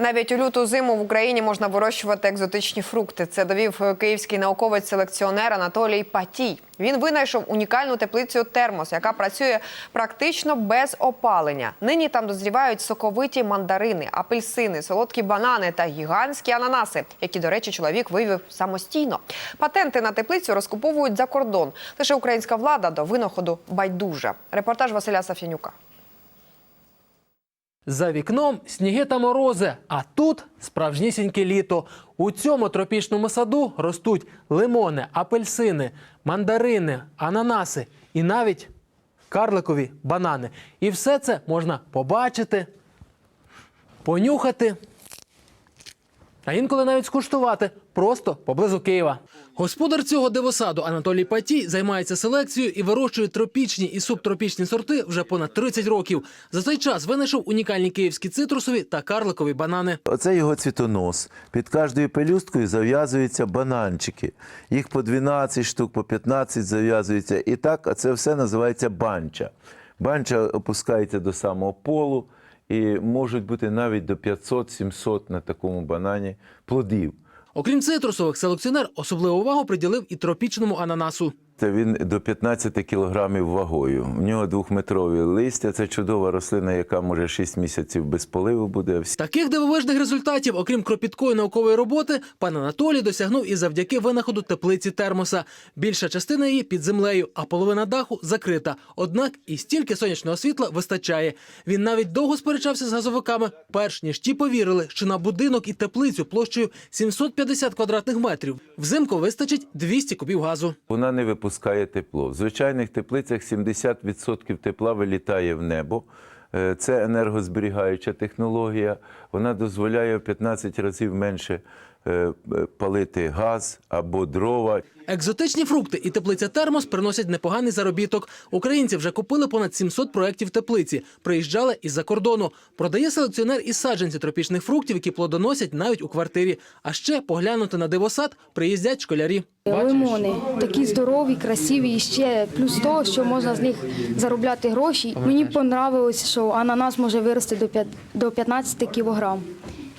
Навіть у люту зиму в Україні можна вирощувати екзотичні фрукти. Це довів е, київський науковець-селекціонер Анатолій Патій. Він винайшов унікальну теплицю термос, яка працює практично без опалення. Нині там дозрівають соковиті мандарини, апельсини, солодкі банани та гігантські ананаси, які, до речі, чоловік вивів самостійно. Патенти на теплицю розкуповують за кордон. Лише українська влада до винаходу байдужа. Репортаж Василя Сафянюка. За вікном сніги та морози, а тут справжнісіньке літо. У цьому тропічному саду ростуть лимони, апельсини, мандарини, ананаси і навіть карликові банани. І все це можна побачити, понюхати, а інколи навіть скуштувати просто поблизу Києва. Господар цього дивосаду Анатолій Патій займається селекцією і вирощує тропічні і субтропічні сорти вже понад 30 років. За цей час винайшов унікальні київські цитрусові та карликові банани. Оце його цвітонос. Під кожною пелюсткою зав'язуються бананчики. Їх по 12 штук, по 15 зав'язується. І так, це все називається банча. Банча опускається до самого полу, і можуть бути навіть до 500-700 на такому банані плодів. Окрім цитрусових, селекціонер особливу увагу приділив і тропічному ананасу. Це він до 15 кілограмів вагою. У нього двохметрові листя. Це чудова рослина, яка може 6 місяців без поливу буде. Таких дивовижних результатів, окрім кропіткої наукової роботи, пан Анатолій досягнув і завдяки винаходу теплиці термоса. Більша частина її під землею, а половина даху закрита. Однак і стільки сонячного світла вистачає. Він навіть довго сперечався з газовиками, перш ніж ті повірили, що на будинок і теплицю площею 750 квадратних метрів взимку вистачить 200 кубів газу. Вона не випускає тепло. В звичайних теплицях 70% тепла вилітає в небо. Е, Це енергозберігаюча технологія. Вона дозволяє в 15 разів менше палити газ або дрова. Екзотичні фрукти і теплиця термос приносять непоганий заробіток. Українці вже купили понад 700 проєктів теплиці. Приїжджали із-за кордону. Продає селекціонер і саджанці тропічних фруктів, які плодоносять навіть у квартирі. А ще поглянути на дивосад приїздять школярі. Лимони такі здорові, красиві, і ще плюс того, що можна з них заробляти гроші. Мені понравилось, що ананас може вирости до п'ят- до 15 кілограм.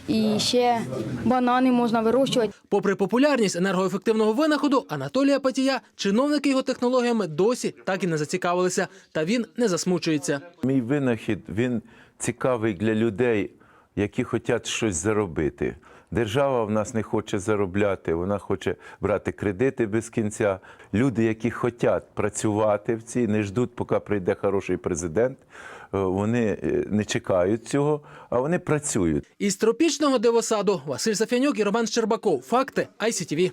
І ще банани можна вирощувати. Попри популярність енергоефективного винаходу, Анатолія Патія чиновники його технологіями досі так і не зацікавилися. Та він не засмучується. Мій винахід він цікавий для людей, які хочуть щось заробити. Держава в нас не хоче заробляти, вона хоче брати кредити без кінця. Люди, які хочуть працювати в цій, не ждуть, поки прийде хороший президент. Е, Вони е, не чекають цього, а вони працюють. Із тропічного дивосаду Василь Сафянюк і Роман Щербаков. Факти ICTV.